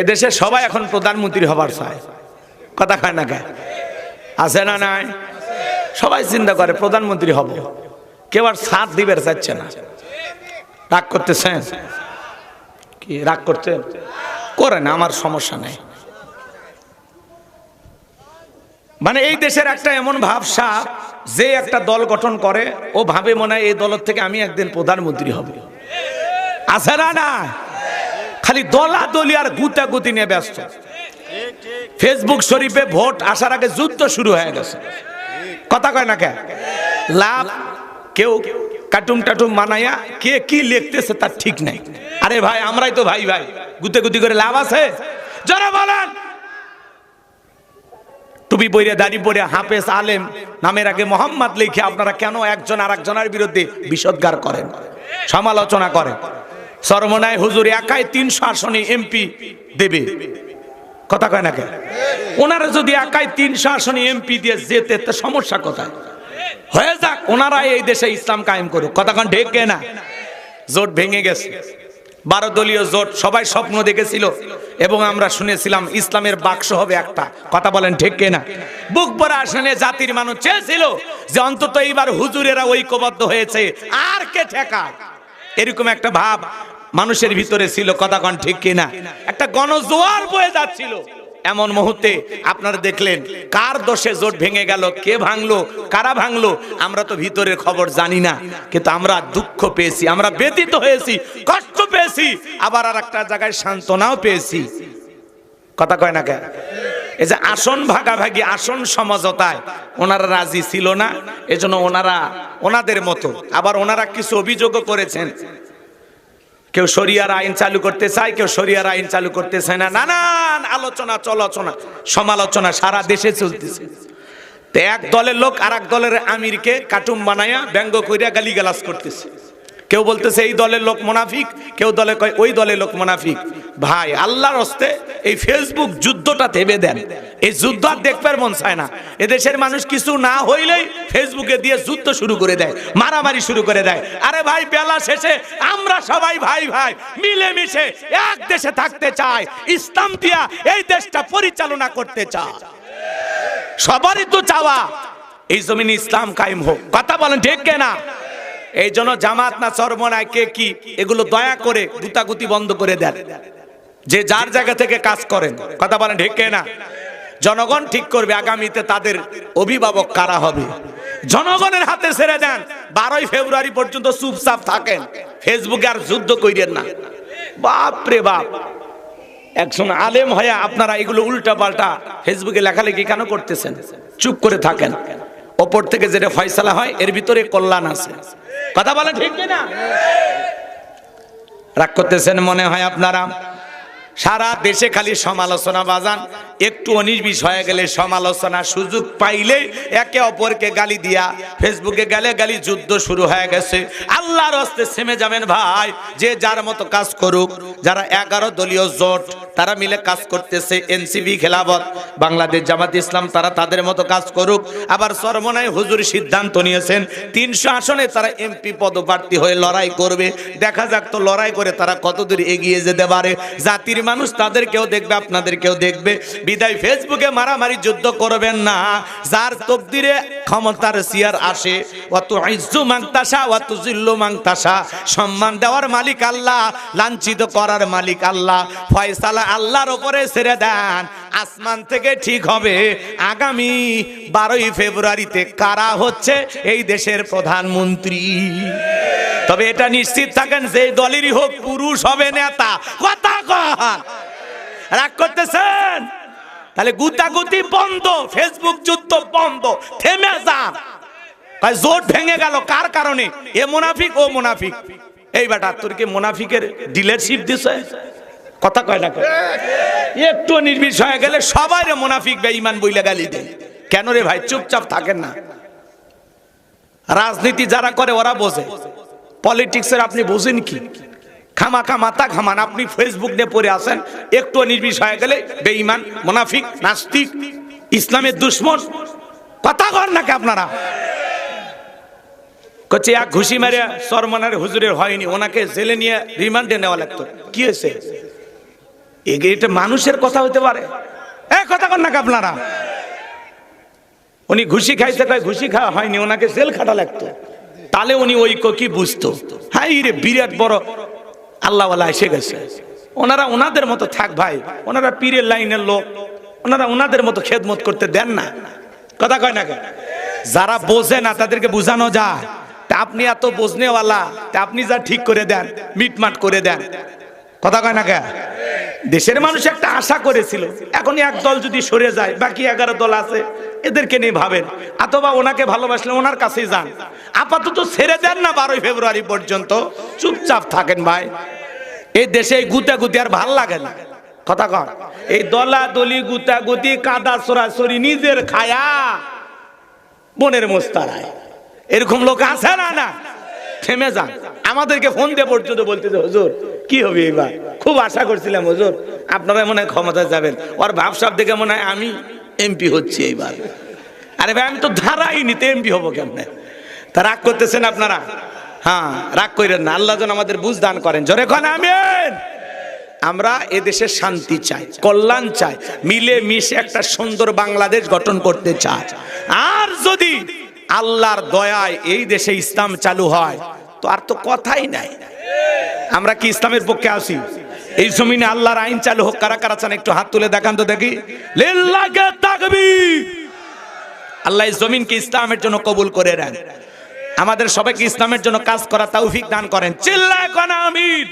এদেশে সবাই এখন প্রধানমন্ত্রী হবার চায়। কথা খায় না কে? আছে না নাই? সবাই চিন্তা করে প্রধানমন্ত্রী হব। কেউ আর সাথ দিবের চাচ্ছে না। রাগ করতেছেন কি রাগ করছেন করেন, আমার সমস্যা নেই। মানে এই দেশের একটা এমন ভাবসা, যে একটা দল গঠন করে, ও ভাবে মনে হয় এই দলের থেকে আমি একদিন প্রধানমন্ত্রী হব। আছে না না খালি দলা দলি আর গুতা গুতি নিয়ে ব্যস্ত। ফেসবুক শরীফে ভোট আসার আগে যুদ্ধ শুরু হয়ে গেছে। কথা কয় না কে? লাভ কেউ কাটুম টাটুম মানাইয়া কে কি লিখতেছে তার ঠিক নাই। আরে ভাই, আমরাই তো ভাই ভাই গুতে গুতি করে লাভ আছে? যারা বলেন। টুপি পরে দাড়ি পরে হাফেজ আলেম নামের আগে মোহাম্মদ লিখে আপনারা কেন একজন আর একজনের বিরুদ্ধে বিষদগার করেন? সমালোচনা করেন। সরমনায় হুজুর একাই তিনশো আসনে এমপি দেবে। কথা কয় না কেন ওনারা যদি একাই তিনশো আসনে এমপি দিয়ে যেতে, তো সমস্যা কোথায়? হয়ে যাক, ওনারা এই দেশে ইসলাম কায়েম করুক। কন ঢেকে না? জোট ভেঙে গেছে। বারো দলীয় জোট সবাই স্বপ্ন দেখেছিল এবং আমরা শুনেছিলাম ইসলামের বাক্স হবে একটা। কথা বলেন ঠিক না? বুক পরা আসনে জাতির মানুষ চেয়েছিল যে অন্তত এইবার হুজুরেরা ঐক্যবদ্ধ হয়েছে। আর কে ঠেকায়? এরকম একটা ভাব মানুষের ভিতরে ছিল, কথা কন ঠিক কিনা? একটা গণজোয়ার বয়ে যাচ্ছিল। এমন মুহূর্তে আপনারা দেখলেন, কার দোষে জোট ভেঙে গেল, কে ভাঙলো, কারা ভাঙলো, আমরা তো ভিতরের খবর জানি না। কিন্তু আমরা দুঃখ পেয়েছি, আমরা ব্যতীত হয়েছি, কষ্ট পেয়েছি, আবার আর একটা জায়গায় সান্ত্বনাও পেয়েছি। কথা কয় না কেন? এই যে আসন ভাগাভাগি, আসন সমঝোতায় ওনারা রাজি ছিল না, এজন্য ওনারা ওনাদের মতো, আবার ওনারা কিছু অভিযোগও করেছেন। কেউ শরিয়ার আইন চালু করতে চায়, কেউ শরিয়ার আইন চালু করতে চায় না, নানান আলোচনা, চলাচনা, সমালোচনা সারা দেশে চলতেছে। তো এক দলের লোক আর এক দলের আমিরকে কার্টুন বানায়া ব্যঙ্গ কইরা গালিগালাজ করতেছে। কেউ বলতেছে, এই দলের লোক মোনাফিক। কেউ দলে কয়, ওই দলের লোক মোনাফিক। ভাই, আল্লাহর হস্তে এই ফেসবুক যুদ্ধটা থেমে দেন। এই যুদ্ধ আর দেখবার মন চায় না। এদেশের মানুষ কিছু না হইলেই ফেসবুকে দিয়ে যুদ্ধ শুরু করে দেয়, মারামারি শুরু করে দেয়। আরে ভাই, বেলা শেষে আমরা সবাই ভাই ভাই, মিলেমিশে এক দেশে থাকতে চাই, ইসলাম দিয়া এই দেশটা পরিচালনা করতে চাই। সবারই তো চাওয়া, এই জমিনে ইসলাম কায়েম হোক। কথা বলেন ঠিক না এই জন্য জামাত না চরমনায় কে কি, এগুলো দয়া করে গুতাগুতি বন্ধ করে দেন। যে যার জায়গা থেকে কাজ করেন। কথা বলেন ঢেকে না? জনগণ ঠিক করবে, আগামীতে তাদের অভিভাবক কারা হবে? জনগণের হাতে ছেড়ে দেন। বারোই ফেব্রুয়ারি পর্যন্ত চুপচাপ থাকেন। ফেসবুকে আর যুদ্ধ কইরেন না। বাপ রে বাপ। একজন আলেম হয়ে আপনারা এগুলো উল্টা পাল্টা ফেসবুকে লেখালেখি কেন করতেছেন? চুপ করে থাকেন। ওপর থেকে যেটা ফয়সালা হয়, এর ভিতরে কল্যাণ আছে। কথা বলেন ঠিক না রাগ করতেছেন মনে হয় আপনারা। সারা দেশে খালি সমালোচনা বাজান, একটু অনির্বিষ হয়ে গেলে সমালোচনা সুযোগ পাইলে একে অপরকে গালি দিয়া ফেসবুকে গেলে গালি যুদ্ধ শুরু হয়ে গেছে। আল্লাহর হস্তে থেমে যাবেন ভাই, যে যার মতো কাজ করুক, যারা এগারো দলীয় জোট, তারা মিলে কাজ করতেছে এনসিবি খেলাবত বাংলাদেশ জামাত ইসলাম, তারা তাদের মতো কাজ করুক। আবার সরমনায় হুজুর সিদ্ধান্ত নিয়েছেন, তিনশো আসনে তারা এমপি পদপ্রার্থী হয়ে লড়াই করবে। দেখা যাক তো লড়াই করে তারা কতদূর এগিয়ে যেতে পারে। জাতির মানুষ তাদেরকেও দেখবে, আপনাদেরকেও দেখবে। বিদায় ফেসবুকে মারামারি যুদ্ধ করবেন না। যার তকদিরে ক্ষমতার সিয়ার আসে। অত ইজ্জু মাংতাসা অত জিল্লু মাংতাসা সম্মান দেওয়ার মালিক আল্লাহ, লাঞ্ছিত করার মালিক আল্লাহ। ফয়সালা আল্লাহর ওপরে ছেড়ে দেন। আসমান থেকে ঠিক হবে। আগামী বারোই ফেব্রুয়ারিতে কারা হচ্ছে? এই দেশের প্রধানমন্ত্রী। তবে এটা নিশ্চিত থাকেন, যে দলেরই হোক পুরুষ হবে নেতা। কথা কন রাগ করতেছেন? তাহলে গুতাগুতি বন্ধ ফেসবুক যুদ্ধ বন্ধ, থেমে যান। জোট ভেঙে গেল, কার কারণে? এ মুনাফিক, ও মুনাফিক। এই বেটা, তোর কি মুনাফিকের ডিলারশিপ দিছে? কথা কয় না একটু নির্বিষ হয়ে গেলে সবাই রে মুনাফিক, বেঈমান বইলা গালি দেয়। কেন রে ভাই, চুপচাপ থাকেন না। রাজনীতি যারা করে, ওরা বোঝে। পলিটিক্সের আপনি বোঝেন কি? খামাখা মাথা খামান আপনি ফেসবুক নিয়ে পড়ে আসেন। একটু নির্বিষ হয়ে গেলে বেঈমান, মুনাফিক, নাস্তিক, ইসলামের দুশ্মন। কথা কর নাকি আপনারা? কচ্ছে এক ঘুষি মারে সরমানের হুজুরের হয়নি। ওনাকে জেলে নিয়ে রিমান্ডে নেওয়া লাগতো। কি হয়েছে? এটা মানুষের কথা হতে পারে। এ, কথা কন না আপনারা? উনি ঘুষি খাইতে কয় ঘুষি খাওয়া হয়নি, ওনাকে জেল খাটা লাগতো। তাহলে উনি ওই কি বুঝতো? হ্যাঁ রে বিরাট বড় আল্লাহওয়ালা এসে গেছে। ওনারা ওনাদের মতো থাক ভাই, ওনারা পীরের লাইনের লোক, ওনারা ওনাদের মতো খেদমত করতে দেন না। কথা কয় না কেন? যারা বোঝে না, তাদেরকে বোঝানো যায়। তা আপনি এত বোঝনেওয়ালা, তা আপনি যা ঠিক করে দেন, মিটমাট করে দেন। কথা কয় না কে দেশের মানুষ একটা আশা করেছিল এখন এক দল যদি সরে যায়, বাকি এগারো দল আছে, এদেরকে নিয়ে ভাবেন, অথবা ওনাকে ভালোবাসলে ওনার কাছেই যান। আপাতত ছেড়ে দেন না বারোই ফেব্রুয়ারি পর্যন্ত। চুপচাপ থাকেন ভাই। এই দেশে এই গুতা গুতি আর ভালো লাগে না। কথা কন। এই দলা দলি গুতা গুতি কাদা সরাসরি নিজের খায়া বনের মোস্তারায়। এরকম লোক আছে না না? থেমে যান। আমাদেরকে ফোন দিয়ে পর্যন্ত বলতে যে, হুজুর কি হবে এবার? খুব আশা করছিলাম হুজুর আপনারা মনে হয় ক্ষমতায় যাবেন। ওর ভাবসাব দেখে মনে হয় আমি এমপি হচ্ছি এইবার আরে ভাই আমি তো ধারাই নিতে এমপি হব কেমনে? তা রাগ করতেছেন আপনারা? হ্যাঁ রাগ করেন না, আল্লাহ যেন আমাদের বুঝ দান করেন। জোরে খান আমিন। আমরা এদেশে শান্তি চাই, কল্যাণ চাই, মিলে মিশে একটা সুন্দর বাংলাদেশ গঠন করতে চাই। আর যদি আল্লাহর দয়ায় এই দেশে ইসলাম চালু হয়, তো আর তো কথাই নাই। আমরা কি ইসলামের পক্ষে আসি এই জমিনে আল্লাহর আইন চালু হোক, কারা কারা চান, একটু হাত তুলে দেখান তো দেখি। আল্লাহ জমিনকে ইসলামের জন্য কবুল করে নেন। আমাদের সবাইকে ইসলামের জন্য কাজ করা তৌফিক দান করেন। চিল্লায় কোন আমিন।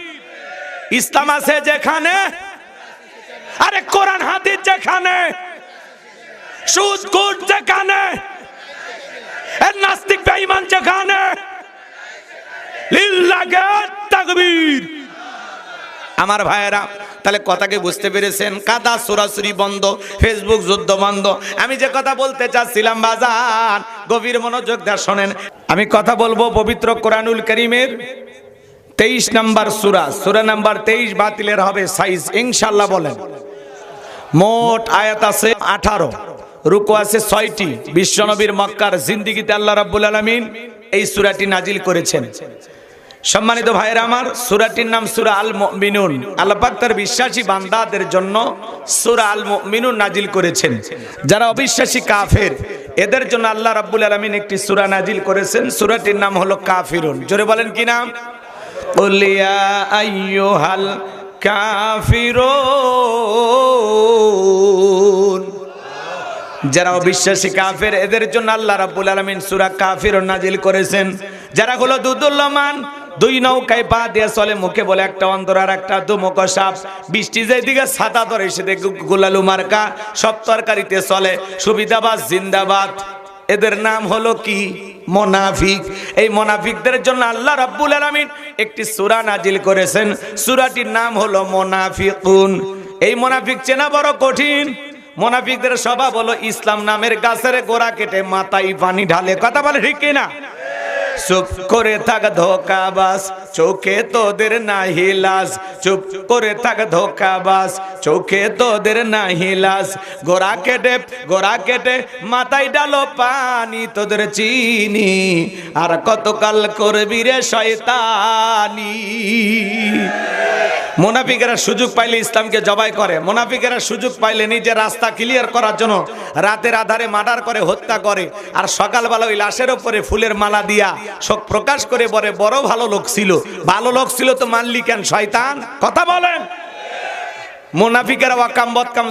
ইসলাম আছে যেখানে, আরে কোরআন, হাদিস যেখানে, সুদ কুট যেখানে নাস্তিক, বেঈমান যেখানে তাকবীর। আমার ভাইয়েরা, তাহলে কথাকে বুঝতে পেরেছেন? কাদা, সরাসরি বন্ধ, ফেসবুক যুদ্ধ বন্ধ। আমি যে কথা বলতে চাচ্ছিলাম বাজার গভীর মনোযোগ দিয়ে শোনেন। আমি কথা বলব পবিত্র কোরআনুল করিমের তেইশ নাম্বার সুরা। সুরা নাম্বার তেইশ বাতিলের হবে সাইজ। ইনশাল্লাহ বলেন। মোট আয়াত আছে আঠারো। রুকু আছে ছয়টি। বিশ্বনবীর মক্কার জিন্দিগিতে আল্লাহ রাব্বুল আলামিন এই সুরাটি নাজিল করেছেন। সম্মানিত ভাইয়ের আমার, সুরাটির নাম সুরা আল মিনুন আল্লাহ পাক তার বিশ্বাসী বান্দাদের জন্য সুরা আল মিনুন নাজিল করেছেন। যারা অবিশ্বাসী কাফের এদের জন্য আল্লাহ রাব্বুল আলমিন একটি সুরা নাজিল করেছেন। সুরাটির নাম হলো কাফিরুন। জোরে বলেন কি নাম? হাল কাফিরুন। যারা অবিশ্বাসী কাফের, এদের জন্য আল্লাহ রাব্বুল আলমিন সুরা কাফিরুন নাজিল করেছেন। যারা হলো দুদুল্লমান দুই নৌকায় পা দিয়ে চলে, মুখে বলে একটা অন্তর আর একটা দুমুখ সাপ। বৃষ্টি যেদিকে ছাতা ধরে সেদিকে গোলালু মার্কা। সব তরকারিতে চলে, সুবিধাবাদ, জিন্দাবাদ। এদের নাম হলো কি? মোনাফিক। এই মোনাফিকদের জন্য আল্লাহ রাব্বুল আলামিন একটি সূরা নাজিল করেছেন। সূরাটির নাম হলো মোনাফিকুন। এই মোনাফিক চেনা বড় কঠিন। মোনাফিকদের স্বভাব হলো ইসলাম নামের গাছের গোড়া কেটে মাথায় পানি ঢালে। কথা বলে ঠিক কিনা? চুপ করে থাক ধোকাবাস চোখে তোদের নাহি লাজ। চুপ করে থাক ধোকাবাস চোখে তোদের নাহি লাজ। গোড়া কেটে গোড়া কেটে মাথায় ডালো পানি, তোদের চিনি। আর কতকাল করবি রে শয়তানি? মোনাফিকেরা সুযোগ পাইলে ইসলামকে জবাই করে। মোনাফিকেরা সুযোগ পাইলে নিজের রাস্তা ক্লিয়ার করার জন্য রাতের আধারে মার্ডার করে, হত্যা করে। আর সকালবেলা ওই লাশের ওপরে ফুলের মালা দিয়া শোক প্রকাশ করে বলে, বড় ভালো লোক ছিল। ভালো লোক ছিল তো মানলি কেন, শয়তান? কথা বলেন। ওয়াকাম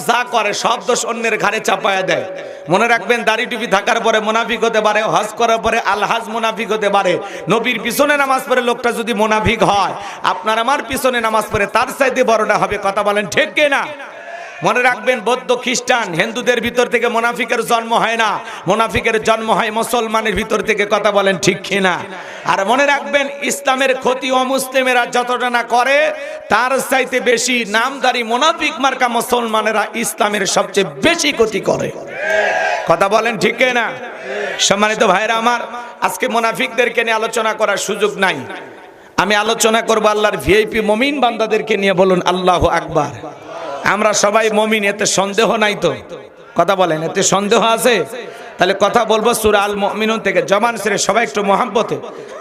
যা করে, সব দোষ অন্যের ঘাড়ে দেয়। মনে রাখবেন, দাড়ি টুপি থাকার পরে মোনাফিক হতে পারে, হজ করার পরে আলহাজ মোনাফিক হতে পারে। নবীর পিছনে নামাজ পড়ে লোকটা যদি মোনাফিক হয়, আপনার আমার পিছনে নামাজ পড়ে, তার চাইতে বড়টা হবে, কথা বলেন, ঠিক না মনে রাখবেন, বৌদ্ধ খ্রিস্টান, হিন্দুদের ভিতর থেকে মোনাফিকের জন্ম হয় না। মোনাফিকের জন্ম হয় মুসলমানের ভিতর থেকে, কথা বলেন ঠিক কিনা? আর মনে রাখবেন, ইসলামের ক্ষতি অমুসলিমেরা যতটা না করে, তার চাইতে বেশি নামদারি মোনাফিক মার্কা মুসলমানেরা ইসলামের সবচেয়ে বেশি ক্ষতি করে। কথা বলেন ঠিক না সম্মানিত ভাইরা আমার, আজকে মোনাফিকদেরকে নিয়ে আলোচনা করার সুযোগ নাই। আমি আলোচনা করব আল্লাহর ভিআইপি মমিন বান্দাদেরকে নিয়ে, বলুন আল্লাহ আকবার। আমরা সবাই মমিন, এতে সন্দেহ নাই তো। কথা বলেন, এতে সন্দেহ আছে? তাহলে কথা বলব সুরা আল মমিন থেকে জমান সেরে সবাই একটু মহাব্বতে,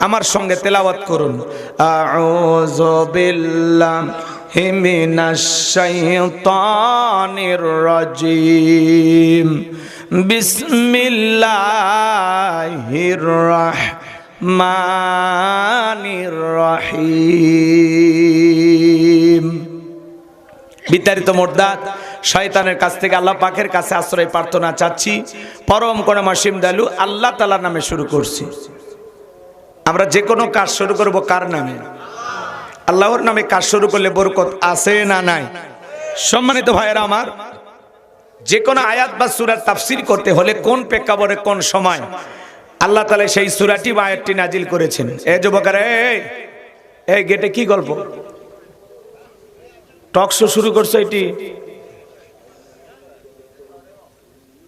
আমার সঙ্গে তেলাওয়াত করুন। রাজিম। বিসমিল্লাহির রহিম। বিতাড়িত মোর্দাত শয়তানের কাছ থেকে আল্লাহ পাখের কাছে আশ্রয় প্রার্থনা চাচ্ছি। পরম কোন মাসিম দালু আল্লাহ তালার নামে শুরু করছি। আমরা যে কোনো কাজ শুরু করব কার নামে? আল্লাহর নামে কাজ শুরু করলে বরকত আছে না নাই? সম্মানিত ভাইয়েরা আমার যে কোনো আয়াত বা সুরার তাফসির করতে হলে কোন প্রেক্ষাপটে, কোন সময় আল্লাহ তালা সেই সুরাটি বা আয়াতটি নাজিল করেছেন? এ যুবকার এই গেটে কি গল্প? টক শো শুরু করছে এটি?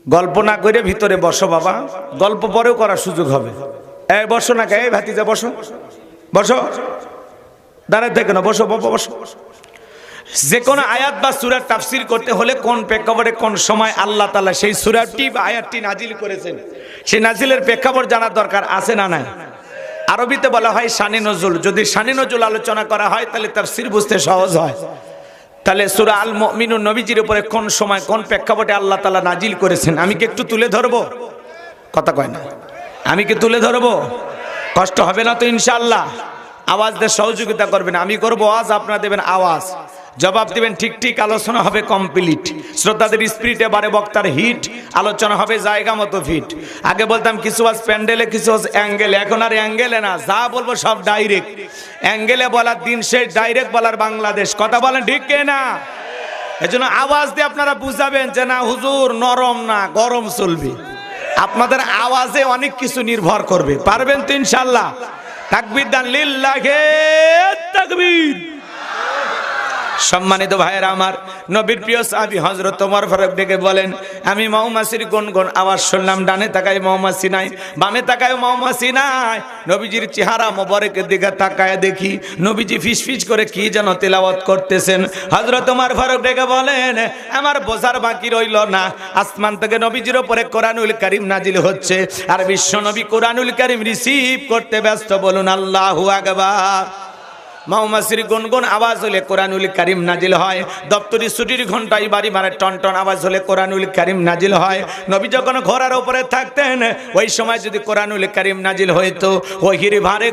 গল্প না করে ভিতরে বসো বাবা। গল্প পরেও করার সুযোগ হবে। এই বসো না কে? ভাতিজা, বসো। বসো। দাঁড়ায় থেকে না বসো বাবা বসো। যে কোনো আয়াত বা সুরার তাফসির করতে হলে কোন প্রেক্ষাপটে কোন সময় আল্লাহ তালা সেই সুরাটি বা আয়াতটি নাজিল করেছেন? সেই নাজিলের প্রেক্ষাপট জানার দরকার আছে না নাই? আরবিতে বলা হয় শানি নজুল। যদি শানি নজুল আলোচনা করা হয়, তাহলে তাফসির বুঝতে সহজ হয়। তাহলে সুরা আল মিনু নবীজির উপরে কোন সময় কোন প্রেক্ষাপটে আল্লাহ তালা নাজিল করেছেন? আমি কি একটু তুলে ধরবো? কথা কয় না। আমি কি তুলে ধরবো? কষ্ট হবে না তো ইনশাল্লাহ আওয়াজ দিয়ে সহযোগিতা করবেন। আমি করব আওয়াজ, আপনারা দেবেন আওয়াজ। জবাব দিবেন, ঠিক ঠিক, আলোচনা হবে কমপ্লিট শ্রোতাদের স্পিরিটে এবারে বক্তার হিট আলোচনা হবে জায়গা মতো ফিট আগে বলতাম কিছু আজ প্যান্ডেলে, কিছু আজ অ্যাঙ্গেলে। এখন আর অ্যাঙ্গেলে না, যা বলব সব ডাইরেক্ট অ্যাঙ্গেলে বলার দিন শেষ ডাইরেক্ট বলার বাংলাদেশ। কথা বলেন ঠিক কে না? এজন্য আওয়াজ দিয়ে আপনারা বুঝাবেন যে না, হুজুর, নরম না, গরম চলবে। আপনাদের আওয়াজে অনেক কিছু নির্ভর করবে। পারবেন তো ইনশাল্লাহ। তাকবির দান, লিল্লাহে তাকবীর। সম্মানিত ভাইয়েরা আমার নবীর প্রিয় সাহাবী হযরত ওমর ফারুক ডেকে বলেন, আমি মৌমাছির গুনগুন আওয়াজ শুনলাম, ডানে তাকায় মৌমাছি নাই, বামে তাকায় মৌমাছি নাই। নবীজির চেহারা মোবারকের দিকে তাকায় দেখি, নবীজি ফিস ফিস করে কি যেন তেলাওয়াত করতেছেন। হযরত ওমর ফারুক ডেকে বলেন, আমার বোঝার বাকি রইল না, আসমান থেকে নবীজির উপরে কোরআনুল কারীম নাজিল হচ্ছে, আর বিশ্ব নবী কোরআনুল কারীম রিসিভ করতে ব্যস্ত বলুন, আল্লাহু আকবার। মৌমাছির গুনগুন আওয়াজ হলে কোরআনুল কারিম নাজিল হয়। দপ্তরি ছুটির ঘন্টায় বাড়ি মারে টন টন আওয়াজ হলে কোরআনুল কারিম নাজিল হয়। নবী যখন ঘোড়ার উপরে থাকতেন, ওই সময় যদি কোরআনুল কারিম নাজিল হইতো, ওহির ভারে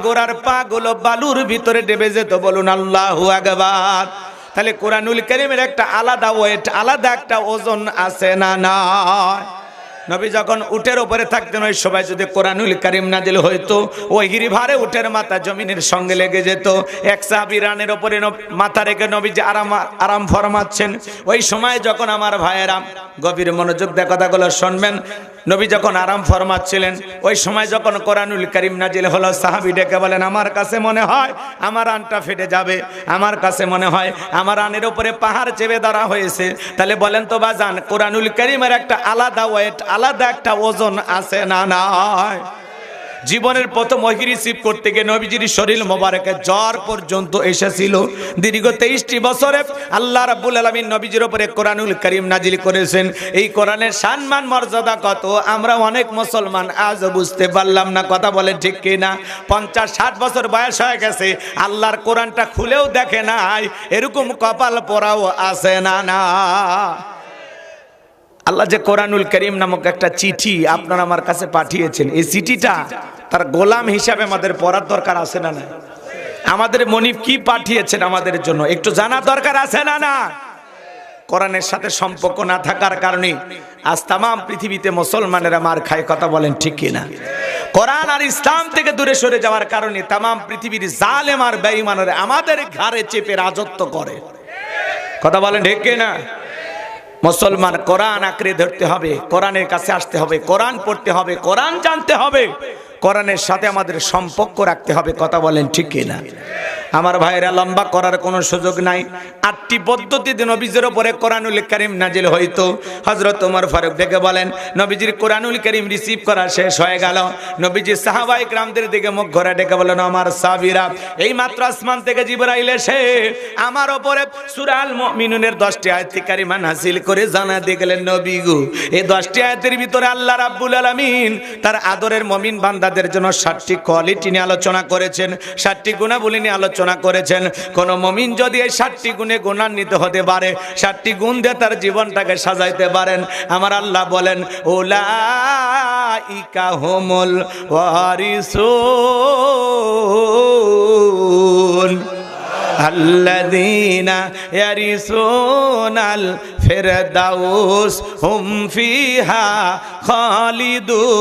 পা গুলো বালুর ভিতরে ডেবে যেত, বলুন আল্লাহু আকবার। তাহলে কোরআনুল কারিমের একটা আলাদা ওয়েট, আলাদা একটা ওজন আছে না না নবী যখন উটের উপরে থাকতেন, ওই সবাই যদি কোরআনুল কারিম নাজিল হয়তো ওই গিরিভারে উটের মাথা জমিনের সঙ্গে লেগে যেত। এক সাহাবি রানের ওপরে মাথা রেখে নবী যে আরাম আরাম ফরমাচ্ছেন। ওই সময় যখন আমার ভাইয়েরা গভীর মনোযোগ দিয়ে কথাগুলো শুনবেন নবী যখন আরাম ফরমাচ্ছিলেন, ওই সময় যখন কোরআনুল করিম নাজিল হলো, সাহাবি ডেকে বলেন, আমার কাছে মনে হয় আমার আনটা ফেটে যাবে, আমার কাছে মনে হয় আমার আনের উপরে পাহাড় চেপে দাঁড়া হয়েছে। তাহলে বলেন তো, বাজান, কোরআনুল করিমের একটা আলাদা ওয়েট আলাদা একটা ওজন আছে না নয় জীবনের প্রথম ওহি রিসিভ করতে গিয়ে নবীজির শরীর মোবারকে জ্বর পর্যন্ত এসেছিল। দীর্ঘ তেইশটি বছরে আল্লাহ রাব্বুল আলামিন নবীজির উপরে কোরআনুল করিম নাজিল করেছেন। এই কোরআনের সম্মান, মর্যাদা কত? আমরা অনেক মুসলমান, আজও বুঝতে পারলাম না কথা বলে ঠিক কি না পঞ্চাশ, ষাট বছর বয়স হয়ে গেছে, আল্লাহর কোরআনটা খুলেও দেখে নাই, এরকম কপাল পরাও আছে না না। আল্লাহ যে কোরআনুল করিম নামক একটা চিঠি আপনার আমার কাছে পাঠিয়েছেন। এই চিঠিটা তার গোলাম হিসাবে আমাদের পড়ার দরকার আছে না না আমাদের মনিব কি পাঠিয়েছেন আমাদের জন্য? একটু জানা দরকার আছে না না? কোরআনের সাথে সম্পর্ক না থাকার কারণে আজ তাম পৃথিবীতে মুসলমানেরা মার খায় কথা বলেন ঠিক কিনা? কোরআন আর ইসলাম থেকে দূরে সরে যাওয়ার কারণে তাম পৃথিবীর জালেম আর বেঈমানেরা আমাদের ঘাড়ে চেপে রাজত্ব করে। কথা বলেন ঠিক কিনা? মুসলমান কোরআন আঁকড়ে ধরতে হবে, কোরআনের কাছে আসতে হবে, কোরআন পড়তে হবে, কোরআন জানতে হবে। কোরআনের সাথে আমাদের সম্পর্ক রাখতে হবে, কথা বলেন ঠিক কিনা? আমার ভাইয়েরা লম্বা করার কোনো সুযোগ নাই। আটটি পদ্ধতিতে নবীজির ওপরে কোরআনুল করিম নাজিল হইতো। হজরত ওমর ফারুক ডেকে বলেন, নবীজির কোরআনুল করিম রিসিভ করা শেষ হয়ে গেল। নবীজি সাহাবাই গ্রামদের দিকে মুখ ঘোরা ডেকে বলেন, আমার সাবিরা এই মাত্র আসমান থেকে জিবরাইল এসে আমার ওপরে সুরাল মিনুনের দশটি আয়াতি কারিমান হাসিল করে জানা দিয়ে গেলেন, নবী গু এই দশটি আয়াতের ভিতরে আল্লাহ রাব্বুল আলামিন তার আদরের মমিন বান্দাদের জন্য ষাটটি কোয়ালিটি নিয়ে আলোচনা করেছেন। ষাটটি গুণাবলী নিয়ে আলোচনা আলোচনা করেছেন কোন মমিন যদি এই ষাটটি গুণে গুণান্বিত হতে পারে ষাটটি গুণ দিয়ে তার জীবনটাকে সাজাইতে পারেন আমার আল্লাহ বলেন ওলা ইকা হোমল ওয়ারিসুন الذين يرثون الفردوس هم فيها خالدون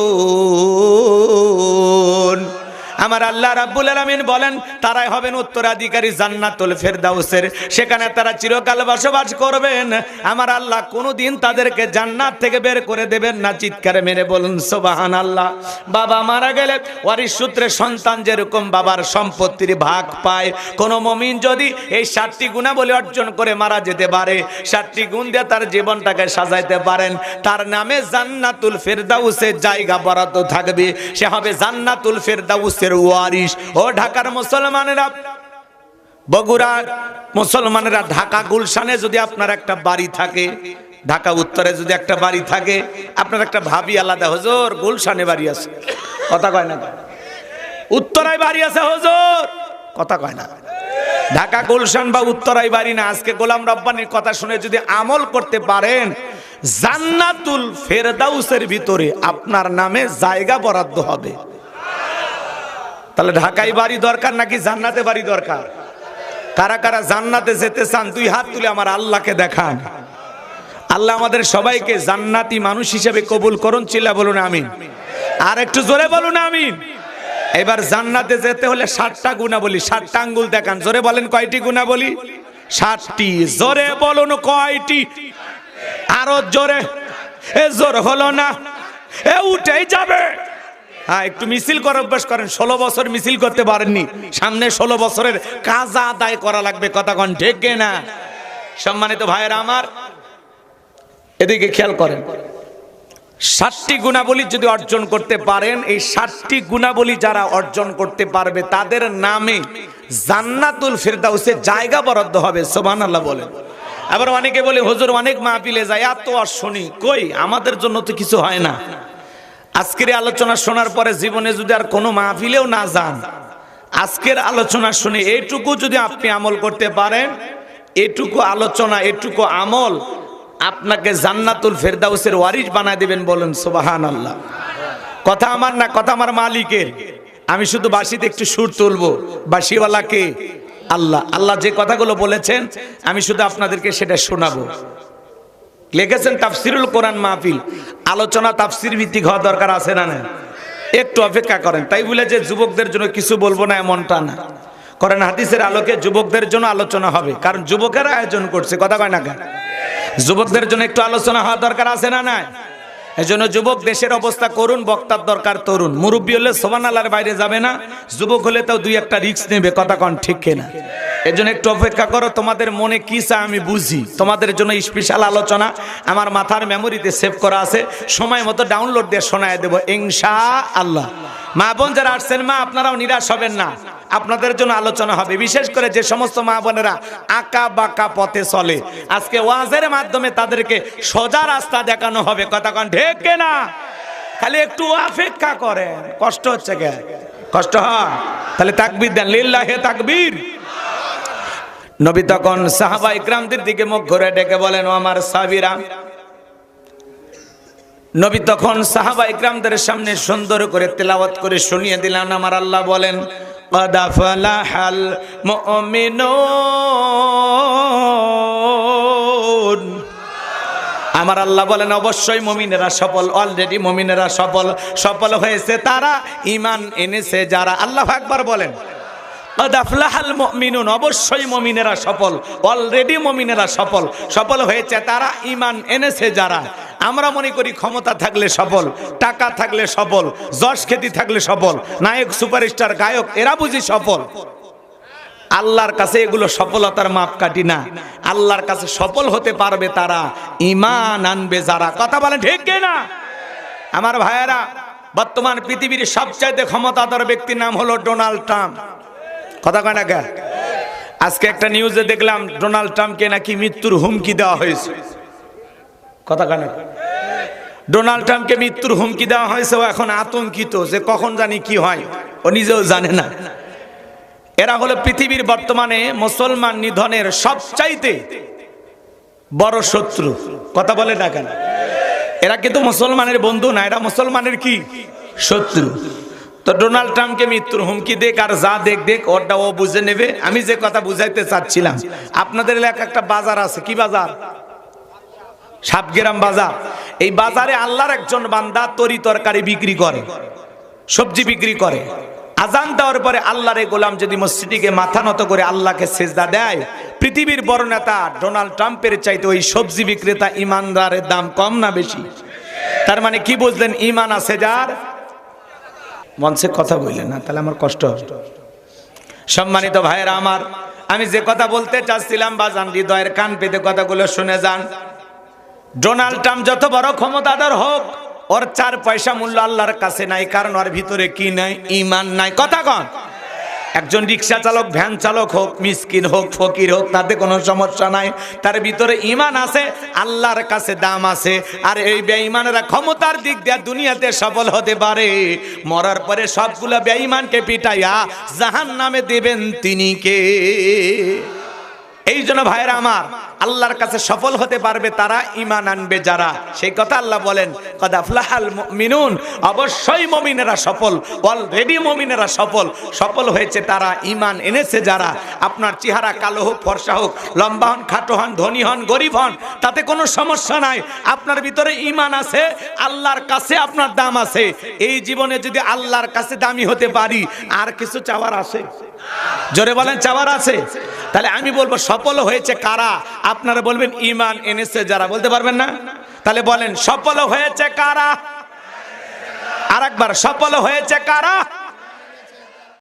আমার আল্লাহ রাব্বুল আলামিন বলেন, তারাই হবেন উত্তরাধিকারী জান্নাতুল ফেরদাউসের। সেখানে তারা চিরকাল বসবাস করবেন। আমার আল্লাহ কোনোদিন তাদেরকে জান্নাত থেকে বের করে দেবেন না। চিৎকারে মেরে বলুন সুবাহান আল্লাহ বাবা মারা গেলে ওয়ারিশ সূত্রে সন্তান যেরকম বাবার সম্পত্তির ভাগ পায়। কোনো মমিন যদি এই ষাটটি গুণাবলী অর্জন করে মারা যেতে পারে, সাতটি গুণ দিয়ে তার জীবনটাকে সাজাইতে পারেন। তার নামে জান্নাতুল ফেরদাউসের জায়গা বরাদ্দ থাকবে। সে হবে জান্নাতুল ফেরদাউসের ওয়ারিশ। ও ঢাকার মুসলমানেরা বগুড়ার মুসলমানেরা ঢাকা গুলশানে যদি আপনার একটা বাড়ি থাকে, ঢাকা উত্তরে যদি একটা বাড়ি থাকে, আপনার একটা ভাবি আলাদা, হজুর, গুলশানে বাড়ি আছে। কথা কয় না উত্তরায় বাড়ি আছে, হজুর। কথা কয় না। ঢাকা গুলশান বা উত্তরাই বাড়ি না, আজকে গোলাম রব্বানির কথা শুনে যদি আমল করতে পারেন, জান্নাতুল ফেরদাউসের ভিতরে আপনার নামে জায়গা বরাদ্দ হবে। তাহলে ঢাকায় বাড়ি দরকার নাকি জান্নাতে বাড়ি দরকার? কারা কারা জান্নাতে যেতে চান, দুই হাত তুলে আমার আল্লাহকে দেখান। আল্লাহ আমাদের সবাইকে জান্নাতি মানুষ হিসেবে কবুল করুন, চিল্লা বলুন আমিন। আর একটু জোরে বলুন আমিন। এবার জান্নাতে যেতে হলে ষাটটা গুণা বলি ষাটটা আঙ্গুল দেখান। জোরে বলেন কয়টি গুণা বলি ষাটটি জোরে বলুন কয়টি? আরও জোরে। এ জোর হলো না। এ উঠেই যাবে। হ্যাঁ একটু মিছিল করে অভ্যাস করেন। ষোলো বছর মিছিল করতে পারেননি। সামনে ষোলো বছরের কাজা আদায় করা লাগবে, কথা কন ঠিক না? সম্মানিত ভাইয়েরা আমার, এদিকে খেয়াল করেন। ষাটটি গুণাবলী যদি অর্জন করতে পারেন, এই ষাটটি গুণাবলী যারা অর্জন করতে পারবে, তাদের নামে জান্নাতুল ফেরদাউসে জায়গা বরাদ্দ হবে সোবান আল্লাহ বলেন। আবার অনেকে বলে, হুজুর, অনেক মাহফিলে যায়, এত আর শুনি কই? আমাদের জন্য তো কিছু হয় না। আজকের আলোচনা শোনার পরে জীবনে যদি আর কোনো মাহফিলেও না যান, আজকের আলোচনা শুনে এইটুকু যদি আপনি আমল করতে পারেন এটুকু আলোচনা এটুকু আমল আপনাকে জান্নাতুল ফেরদাউসের ওয়ারিশ বানায় দিবেন বলেন সুবাহান আল্লাহ কথা আমার না, কথা আমার মালিকের। আমি শুধু বাসিতে একটু সুর তুলবো। বাসিওয়ালাকে আল্লাহ আল্লাহ যে কথাগুলো বলেছেন, আমি শুধু আপনাদেরকে সেটা শোনাবো। লিখেছেন তাফসিরুল কোরআন মাহফিল। আলোচনা তাফসির ভিত্তিক হওয়া দরকার আছে না না একটু অপেক্ষা করেন। তাই বলে যে যুবকদের জন্য কিছু বলব না, এমনটা না। করেন, হাদিসের আলোকে যুবকদের জন্য আলোচনা হবে। কারণ যুবকেরা আয়োজন করছে, কথা কয় না যুবকদের জন্য একটু আলোচনা হওয়া দরকার আছে না না এজন্য যুবক দেশের অবস্থা করুন, বক্তার দরকার তরুণ। মুরব্বী হলে সোমান আল্লাহর বাইরে যাবে না, যুবক হলে তাও দুই একটা রিস্ক নেবে, কথা কন ঠিক কিনা? এজন্য একটু অপেক্ষা করো, তোমাদের মনে কি চা আমি বুঝি। তোমাদের জন্য স্পেশাল আলোচনা, আমার মাথার মেমোরিতে সেভ করা আছে। সময় মতো ডাউনলোড দিয়ে শোনায় দেবো ইনশা আল্লাহ মা বোন যারা আসছেন, মা, আপনারাও নিরাশ হবেন না। আপনাদের জন্য আলোচনা হবে। বিশেষ করে যে সমস্ত মা বোনেরা আঁকা বাঁকা পথে চলে। আজকে ওয়াজের মাধ্যমে তাদেরকে সোজা রাস্তা দেখানো হবে। কথা ঠিক না? খালি একটু অপেক্ষা করেন। কষ্ট হচ্ছে কে? কষ্ট তাহলে তাকবির দেন। লিল্লাহে তাকবীর। নবী তখন সাহাবা ইকরামদের দিকে মুখ ঘুরে ডেকে বলেন আমার সাবিরা নবী তখন সাহাবা ইকরামদের সামনে সুন্দর করে তেলাওয়াত করে শুনিয়ে দিলেন। আমার আল্লাহ বলেন قد فلح المؤمنون আমার আল্লাহ বলেন অবশ্যই মমিনেরা সফল অলরেডি মমিনেরা সফল সফল হয়েছে তারা ইমান এনেছে যারা আল্লাহ একবার বলেন قد أفلح المؤمنون অবশ্যই মমিনেরা সফল অলরেডি মমিনেরা সফল সফল হয়েছে তারা ইমান এনেছে যারা আমরা মনে করি ক্ষমতা থাকলে সফল টাকা থাকলে সফল যশ খ্যাতি থাকলে সফল নায়ক, সুপারস্টার, গায়ক, এরা বুঝি সফল। আল্লাহর কাছে এগুলো সফলতার মাপকাঠি না। আল্লাহর কাছে সফল হতে পারবে তারা। ইমান আনবে যারা। কথা বলেন ঠিক না আমার ভাইয়েরা, বর্তমান পৃথিবীর সবচাইতে ক্ষমতাধর ব্যক্তির নাম হলো ডোনাল্ড ট্রাম্প। কথা কয় না? আজকে একটা নিউজে দেখলাম, ডোনাল্ড ট্রাম্পকে নাকি মৃত্যুর হুমকি দেওয়া হয়েছে। কথা কয় না? ডোনাল্ড ট্রাম্পকে মৃত্যুর হুমকি দেওয়া হয়েছে, ও এখন আতঙ্কিত যে কখন জানি কি হয়, ও নিজেও জানে না। এরা হলো পৃথিবীর বর্তমানে মুসলমান নিধনের সবচাইতে বড় শত্রু। কথা বলে না কেন? এরা কিন্তু মুসলমানের বন্ধু না, এরা মুসলমানের কি? শত্রু। তো ডোনাল্ড ট্রাম্পকে মৃত্যুর হুমকি দেখ আর যা দেখ দেখ ওরটা ও বুঝে নেবে। আমি যে কথা বুঝাইতে চাচ্ছিলাম, আপনাদের এলাকা একটা বাজার আছে, কি বাজার? সাতগ্রাম বাজার। এই বাজারে আল্লাহর একজন বান্দা তরি তরকারি বিক্রি করে, সবজি বিক্রি করে। আজান দেওয়ার পরে আল্লাহর এই গোলাম যদি মসজিদে মাথা নত করে আল্লাহকে সেজদা দেয়, পৃথিবীর বড় নেতা ডোনাল্ড ট্রাম্পের চাইতে ওই সবজি বিক্রেতা ইমানদারের দাম কম না বেশি? তার মানে কি বুঝলেন, ইমান আছে যার? মঞ্চে কথা বললেন না, তাহলে আমার কষ্ট সম্মানিত ভাইয়েরা আমার, আমি যে কথা বলতে চাচ্ছিলাম, বাজান হৃদয়ের কান পেতে কথাগুলো শুনে যান। ডোনাল্ড ট্রাম্প যত বড় ক্ষমতাধর হোক, ওর চার পয়সা মূল্য আল্লাহর কাছে নাই, কারণ ওর ভিতরে কি নাই? ইমান নাই। কথা কন। একজন রিক্সা চালক, ভ্যান চালক হোক, মিসকিন হোক, ফকির হোক, তাতে কোনো সমস্যা নাই। তার ভিতরে ইমান আছে, আল্লাহর কাছে দাম আছে। আর এই বেঈমানেরা ক্ষমতার দিক দিয়ে দুনিয়াতে সফল হতে পারে। মরার পরে সবগুলো বেঈমানকে পিটাইয়া জাহান নামে দেবেন তিনি কে? এই জন্য ভাইরা আমার, আল্লাহর কাছে সফল হতে পারবে তারা ইমান আনবে যারা। সেই কথা আল্লাহ বলেন, কদা ফ্লাহাল মিনুন অবশ্যই মমিনেরা সফল অলরেডি মমিনেরা সফল। সফল হয়েছে তারা ইমান এনেছে যারা। আপনার চেহারা কালো হোক, ফর্সা হোক, লম্বা হন, খাটো হন, ধনী হন, গরিব হন, তাতে কোনো সমস্যা নাই। আপনার ভিতরে ইমান আছে, আল্লাহর কাছে আপনার দাম আছে। এই জীবনে যদি আল্লাহর কাছে দামি হতে পারি, আর কিছু চাওয়ার আছে? জোরে বলেন, চাওয়ার আছে? তাহলে আমি বলব সফল হয়েছে কারা? আপনারা বলবেন ইমান এনেছে যারা, বলতে পারবেন না? তাহলে বলেন, সফল হয়েছে কারা? আর একবার সফল হয়েছে কারা?